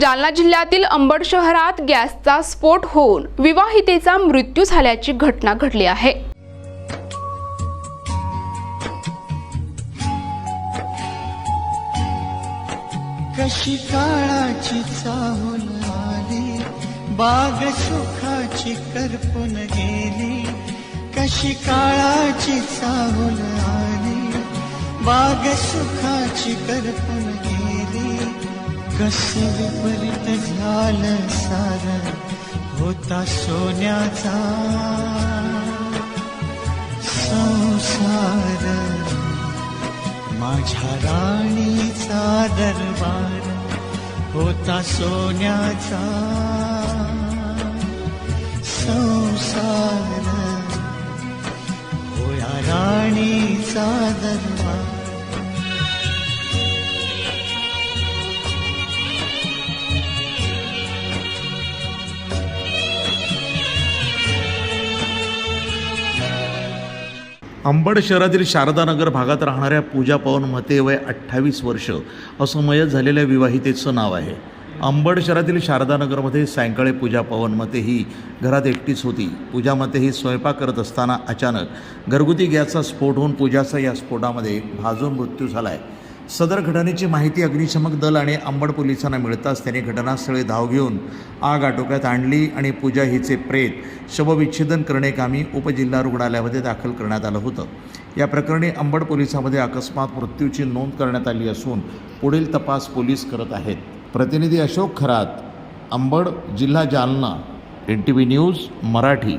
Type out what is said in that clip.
जालना जिल्ह्यातील अंबड शहरात गॅसचा स्फोट होऊन विवाहितेचा मृत्यू झाल्याची घटना घडली आहे. कशी काळाची चाहूल आली बाग सुखाची करपून गेली. कशी काळाची चाहूल आली बाग सुखाची करपून गेली. कस विपरीत झालं सार होता सोन्याचा संसार. माझ्या राणीचा दरबार होता सोन्याचा संसार. होया राणीचा दरबार अंबड शहरातील शारदानगर भागात राहणाऱ्या पूजा पवन मते वय अठ्ठावीस वर्ष असं मयत झालेल्या विवाहितेचं नाव आहे. अंबड शहरातील शारदानगरमध्ये सायंकाळी पूजा पवन मते ही घरात एकटीच होती. पूजा मते ही स्वयंपाक करत असताना अचानक घरगुती गॅसचा स्फोट होऊन पूजाचा या स्फोटामध्ये भाजून मृत्यू झाला आहे सदर घटनेची माहिती अग्निशमक दल आणि अंबड पोलिसांना मिळताच त्यांनी घटनास्थळी धाव घेऊन आग आटोक्यात आणली आणि पूजा हिचे प्रेत शवविच्छेदन करणे कामी उपजिल्हा रुग्णालयामध्ये दाखल करण्यात आलं होतं. या प्रकरणी अंबड पोलिसांमध्ये अकस्मात मृत्यूची नोंद करण्यात आली असून पुढील तपास पोलीस करत आहेत. प्रतिनिधी अशोक खरात अंबड जिल्हा Jalna N T V news Marathi.